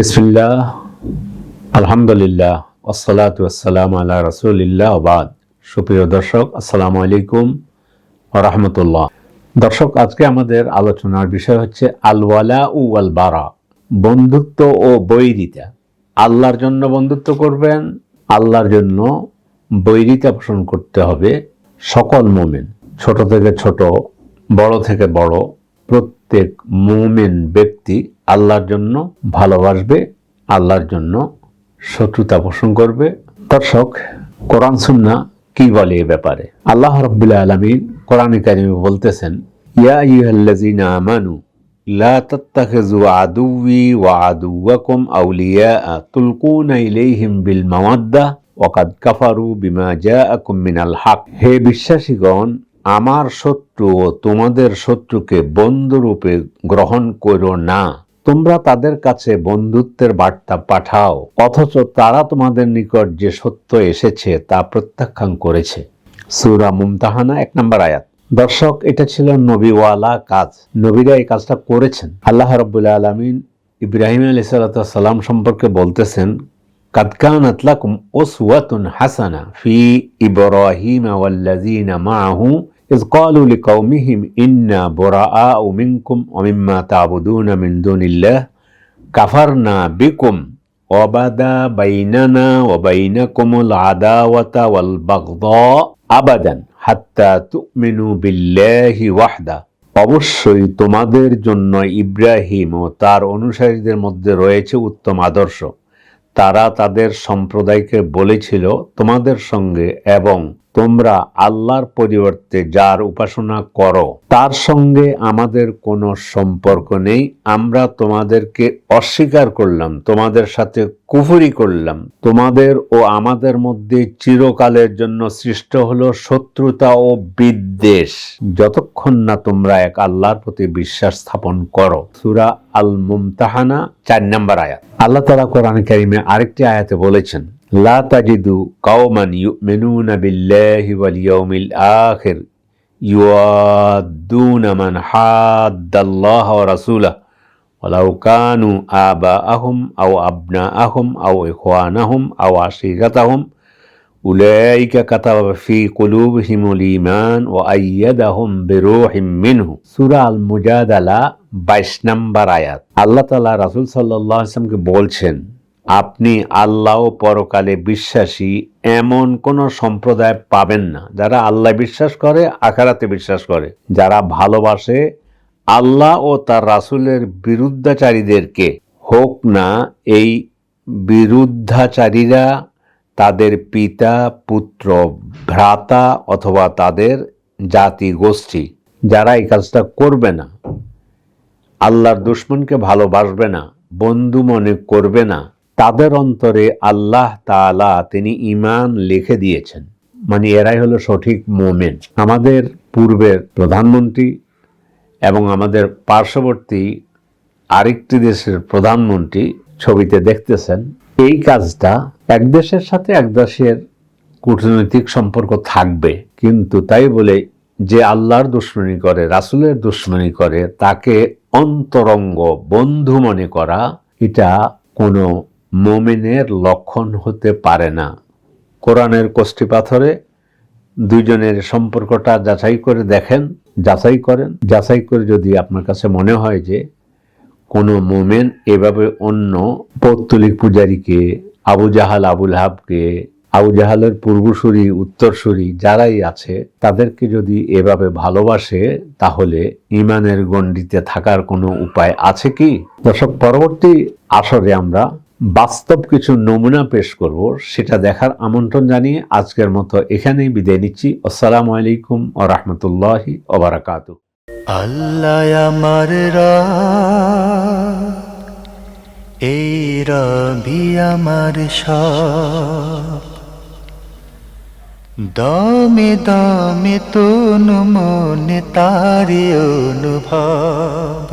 বিসমিল্লাহ, আলহামদুলিল্লাহ ওসলাত ওয়াসালাম আল্লাহ রসুলিল্লাহ আবাদ সুপ্রিয় দর্শক, আসসালামু আলাইকুম রহমতুল্লাহ। দর্শক, আজকে আমাদের আলোচনার বিষয় হচ্ছে আলওয়ালা উ আল বারা বন্ধুত্ব ও বৈরিতা। আল্লাহর জন্য বন্ধুত্ব করবেন, আল্লাহর জন্য বৈরিতা পোষণ করতে হবে সকল মোমেন, ছোট থেকে ছোট, বড় থেকে বড়, প্রত্যেক মোমেন ব্যক্তি আল্লাহর জন্য ভালোবাসবে, আল্লাহর জন্য শত্রুতা পোষণ করবে। দর্শক, কোরআন সুন্না কি বলে এ ব্যাপারে? আল্লাহ রব্বুল আলমিন কোরআন কারিমে বলতেছেন, ইয়া ইউহাল্লাযীনা আমানু, লা ওয়া আদুওয়াকুম আউলিয়া তুলকুনা ইলাইহিম বিল মাওয়াদ্দা ওয়াকাদ কাফারু বিমা জাআকুম মিনাল হক। হে বিশ্বাসীগণ, আমার শত্রু ও তোমাদের শত্রুকে বন্ধুরূপে গ্রহণ করো না। তোমরা তাদের কাছে বন্ধুত্বের বার্তা পাঠাও, অথচ তারা তোমাদের নিকট যে সত্য এসেছে তা প্রত্যাখ্যান করেছে। সুরা মুমতাহানা এক নম্বর আয়াত। দর্শক, এটা ছিল নবীওয়ালা কাজ। নবীরা এই কাজটা করেছেন। আল্লাহ রব্বুল্লা আলমিন ইব্রাহিম আলি সাল্লাম সম্পর্কে বলতেছেন কাদকান আতলাকুম ওসওয়াতুন হাসানা ফি ইব্রাহিম ওয়াল্লাযীনা মাআহু إذ قالوا لقومهم إنا براء منكم ومما تعبدون من دون الله كفرنا بكم وبدا بيننا وبينكم العداوة والبغضاء أبدا حتى تؤمنوا بالله وحده অবশ্যই তোমাদের জন্য ইব্রাহিম ও তার অনুসারীদের মধ্যে রয়েছে উত্তম আদর্শ তারা তাদের সম্প্রদায়কে বলেছিল তোমাদের সঙ্গে এবং তোমরা আল্লাহর পরিবর্তে যার উপাসনা করো, তার সঙ্গে আমাদের কোনো সম্পর্ক নেই। আমরা তোমাদেরকে অস্বীকার করলাম, তোমাদের সাথে কুফুরি করলাম। তোমাদের ও আমাদের মধ্যে চিরকালের জন্য সৃষ্ট হলো শত্রুতা ও বিদ্বেষ। যতক্ষণ না তোমরা এক আল্লাহর প্রতি বিশ্বাস স্থাপন করো। সুরা আল মুমতাহানা চার নম্বর আয়াত। আল্লাহ তালা কোরআন কারিমে আরেকটি আয়াতে বলেছেন لا تجد قوما يؤمنون بالله واليوم الآخر يوادون من حاد الله ورسوله ولو كانوا آباءهم أو أبناءهم أو إخوانهم أو عشيرتهم أولئك كتب في قلوبهم الإيمان وأيدهم بروح منه سورة المجادلة বাইশ নম্বর আয়াত আল্লাহ তালা রাসুল সাল্লাহ আসলামকে বলছেন আপনি আল্লাহ ও পরকালে বিশ্বাসী এমন কোন সম্প্রদায় পাবেন না। যারা আল্লাহ বিশ্বাস করে, আখারাতে বিশ্বাস করে। যারা ভালোবাসে, আল্লাহ ও তার রাসুলের বিরুদ্ধাচারীদেরকে। হোক না এই বিরুদ্ধাচারীরা তাদের পিতা, পুত্র, ভ্রাতা অথবা তাদের জাতি গোষ্ঠী। যারা এই কাজটা করবে না, আল্লাহর দুশ্মনকে ভালোবাসবে না, বন্ধু মনে করবে না তাদের অন্তরে আল্লাহ তালা তিনি ইমান লিখে দিয়েছেন। মানে এরাই হলো সঠিক মোমেন। আমাদের পূর্বের প্রধানমন্ত্রী এবং আমাদের পার্শ্ববর্তী আরেকটি দেশের প্রধানমন্ত্রী ছবিতে দেখতেছেন, এই কাজটা এক দেশের সাথে এক দেশের কূটনৈতিক সম্পর্ক থাকবে। কিন্তু তাই বলে যে আল্লাহর দুশ্মনী করে, রাসুলের দুশ্মনী করে, তাকে অন্তরঙ্গ বন্ধু মনে করা, এটা কোনো মোমেনের লক্ষণ হতে পারে না। কোরআনের কোষ্ঠী পাথরে দুইজনের সম্পর্কটা যাচাই করে দেখেন, যাচাই করেন। যাচাই করে যদি আপনার কাছে মনে হয় যে কোনো মোমেন এভাবে অন্য পৌত্তলিক পূজারীকে, আবু জাহাল, আবুল হাবকে, আবু জাহালের পূর্বসূরি, উত্তরসূরি যারাই আছে, তাদেরকে যদি এভাবে ভালোবাসে, তাহলে ইমানের গণ্ডিতে থাকার কোনো উপায় আছে কি? দর্শক, পরবর্তী আসরে আমরা বাস্তব কিছু নমুনা পেশ করব, সেটা দেখার আমন্ত্রণ জানিয়ে আজকের মতো এখানেই বিদায় নিচ্ছি। আসসালামু আলাইকুম ও রহমতুল্লাহি ওবরাকাত আল্লাহ আমার এই রবি আমার দমে দমে তনু মনে তারি অনুভব।